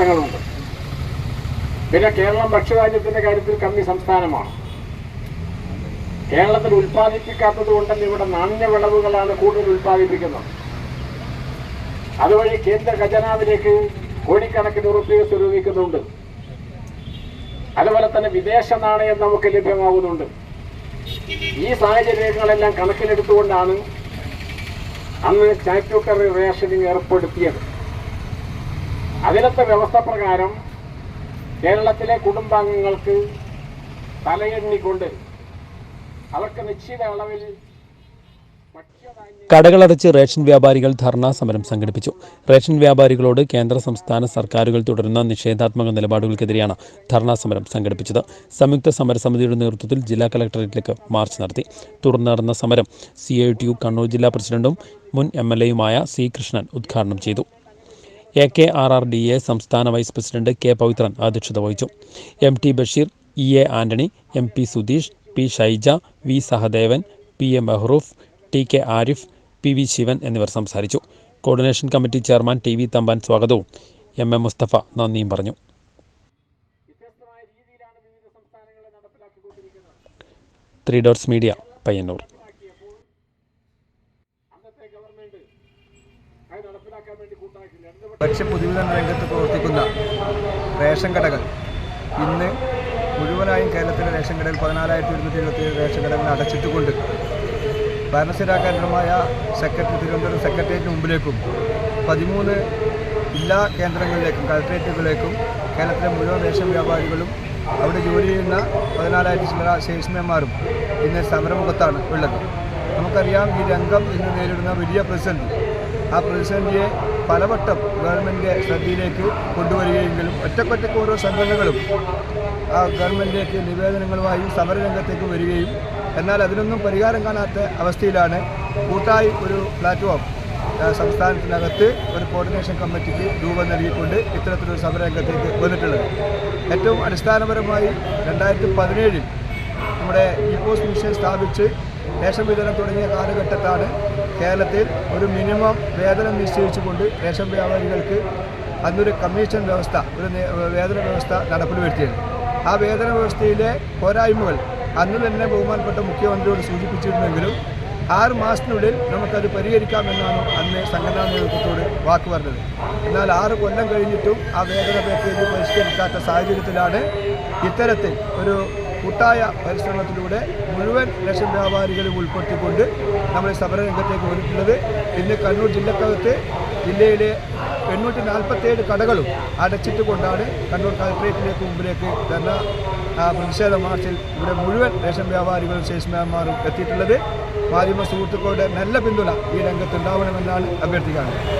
നേട്ടങ്ങളുണ്ട് പിന്നെ കേരളം ഭക്ഷ്യധാന്യത്തിന്റെ കാര്യത്തിൽ കമ്മി സംസ്ഥാനമാണ്. കേരളത്തിൽ ഉൽപ്പാദിപ്പിക്കാത്തത് കൊണ്ടല്ല ഇവിടെ നാണ്യ വിളവുകളാണ് കൂടുതൽ ഉൽപ്പാദിപ്പിക്കുന്നത്. അതുവഴി കേന്ദ്ര ഖജനാവിലേക്ക് കോടിക്കണക്കിന് ഉറുപ്പിക സ്വരൂപിക്കുന്നുണ്ട്. അതുപോലെ തന്നെ വിദേശ നാണയം നമുക്ക് ലഭ്യമാകുന്നുണ്ട്. ഈ സാഹചര്യങ്ങളെല്ലാം കണക്കിലെടുത്തുകൊണ്ടാണ് അന്ന് സ്റ്റാറ്റ്യൂട്ടറി റേഷനിങ് ഏർപ്പെടുത്തിയത്. അതിലത്തെ വ്യവസ്ഥ പ്രകാരം കേരളത്തിലെ കുടുംബാംഗങ്ങൾക്ക് തലയെണ്ണിക്കൊണ്ട് അവർക്ക് നിശ്ചിത അളവിൽ കടകളടച്ച് റേഷൻ വ്യാപാരികൾ ധർണാ സമരം സംഘടിപ്പിച്ചു. റേഷൻ വ്യാപാരികളോട് കേന്ദ്ര സംസ്ഥാന സർക്കാരുകൾ തുടരുന്ന നിഷേധാത്മക നിലപാടുകൾക്കെതിരെയാണ് ധർണാ സമരം സംഘടിപ്പിച്ചത്. സംയുക്ത സമരസമിതിയുടെ നേതൃത്വത്തിൽ ജില്ലാ കലക്ടറേറ്റിലേക്ക് മാർച്ച് നടത്തി. തുടർന്ന് നടന്ന സമരം C I T U Kannur ജില്ലാ പ്രസിഡന്റും മുൻ എം എൽ എയുമായ സി കൃഷ്ണൻ ഉദ്ഘാടനം ചെയ്തു. A K R R D A സംസ്ഥാന വൈസ് പ്രസിഡന്റ് കെ പവിത്രൻ അധ്യക്ഷത വഹിച്ചു. M T Basheer E A Antony M P Sudheesh P Shyja V Sahadevan P A Mehroof T K Arif P V Shivan എന്നിവർ സംസാരിച്ചു. Coordination committee chairman T V Thampan സ്വാഗതവും. M M Musthafa നന്ദിയും പറഞ്ഞു. Three dots media Payyanur. ഭക്ഷ്യ പൊതുവിതരണ രംഗത്ത് പ്രവർത്തിക്കുന്ന ration കടകൾ ഇന്ന് മുഴുവനായും കേരളത്തിലെ റേഷൻ കടകൾ പതിനാലായിരത്തി ഒരുന്നൂറ്റി ഇരുപത്തിയേഴ് റേഷൻ കടകൾ അടച്ചിട്ടുകൊണ്ട് ഭരണസ്ഥിരാ കേന്ദ്രമായ സെക്രട്ടറി തിരുവനന്തപുരം സെക്രട്ടേറിയറ്റിന് മുമ്പിലേക്കും പതിമൂന്ന് ജില്ലാ കേന്ദ്രങ്ങളിലേക്കും കളക്ട്രേറ്റുകളിലേക്കും കേരളത്തിലെ മുഴുവൻ റേഷൻ വ്യാപാരികളും അവിടെ ജോലി ചെയ്യുന്ന പതിനാലായിരത്തി ചില സെയിൽസ്മാൻമാരും ഇന്ന് സമരമുഖത്താണ് ഉള്ളത്. നമുക്കറിയാം ഈ രംഗം ഇന്ന് നേരിടുന്ന വലിയ പ്രതിസന്ധി. ആ പ്രതിസന്ധിയെ പലവട്ടം ഗവൺമെന്റ് ശ്രദ്ധയിലേക്ക് കൊണ്ടുവരികയെങ്കിലും ഒറ്റക്കൊറ്റക്ക് ഓരോ സംഘടനകളും ആ ഗവൺമെന്റിലേക്ക് നിവേദനങ്ങളുമായി സമരരംഗത്തേക്ക് വരികയും എന്നാൽ അതിനൊന്നും പരിഹാരം കാണാത്ത അവസ്ഥയിലാണ് കൂട്ടായി ഒരു പ്ലാറ്റ്ഫോം സംസ്ഥാനത്തിനകത്ത് ഒരു കോർഡിനേഷൻ കമ്മിറ്റിക്ക് രൂപം നൽകിക്കൊണ്ട് ഇത്തരത്തിലൊരു സമരരംഗത്തേക്ക് വന്നിട്ടുള്ളത്. ഏറ്റവും അടിസ്ഥാനപരമായി രണ്ടായിരത്തി പതിനേഴിൽ നമ്മുടെ ഇപ്പോസ് മിഷൻ സ്ഥാപിച്ച് റേഷൻ വിതരണം തുടങ്ങിയ കാലഘട്ടത്താണ് കേരളത്തിൽ ഒരു മിനിമം വേതനം നിശ്ചയിച്ചുകൊണ്ട് റേഷൻ വ്യാപാരികൾക്ക് അന്നൊരു കമ്മീഷൻ വ്യവസ്ഥ ഒരു വേതന വ്യവസ്ഥ നടപ്പിൽ വരുത്തിയത് ആ വേതന വ്യവസ്ഥയിലെ പോരായ്മകൾ അന്ന് തന്നെ ബഹുമാനപ്പെട്ട മുഖ്യമന്ത്രിയോട് സൂചിപ്പിച്ചിരുന്നെങ്കിലും ആറ് മാസത്തിനുള്ളിൽ നമുക്കത് പരിഹരിക്കാമെന്നാണ് അന്ന് സംഘടനാ നേതൃത്വത്തോട് വാക്ക് പറഞ്ഞത്. എന്നാൽ ആറ് കൊല്ലം കഴിഞ്ഞിട്ടും ആ വേതന പാക്കേജ് പരിഷ്കരിക്കാത്ത സാഹചര്യത്തിലാണ് ഇത്തരത്തിൽ ഒരു കൂട്ടായ പരിശ്രമത്തിലൂടെ മുഴുവൻ റേഷൻ വ്യാപാരികളും ഉൾപ്പെടുത്തിക്കൊണ്ട് നമ്മൾ സമരരംഗത്തേക്ക് വന്നിട്ടുള്ളത്. ഇന്ന് കണ്ണൂർ ജില്ലക്കകത്ത് ജില്ലയിലെ എണ്ണൂറ്റി നാൽപ്പത്തേഴ് കടകളും അടച്ചിട്ട് കൊണ്ടാണ് കണ്ണൂർ കളക്ട്രേറ്റിലേക്ക് മുമ്പിലേക്ക് ധർണ പ്രതിഷേധ മാർച്ചിൽ ഇവിടെ മുഴുവൻ റേഷൻ വ്യാപാരികളും സെയിൽസ്മാൻമാരും എത്തിയിട്ടുള്ളത്. മാധ്യമ സുഹൃത്തുക്കളുടെ നല്ല പിന്തുണ ഈ രംഗത്ത് രംഗത്തുണ്ടാവണമെന്നാണ് അഭ്യർത്ഥിക്കുന്നത്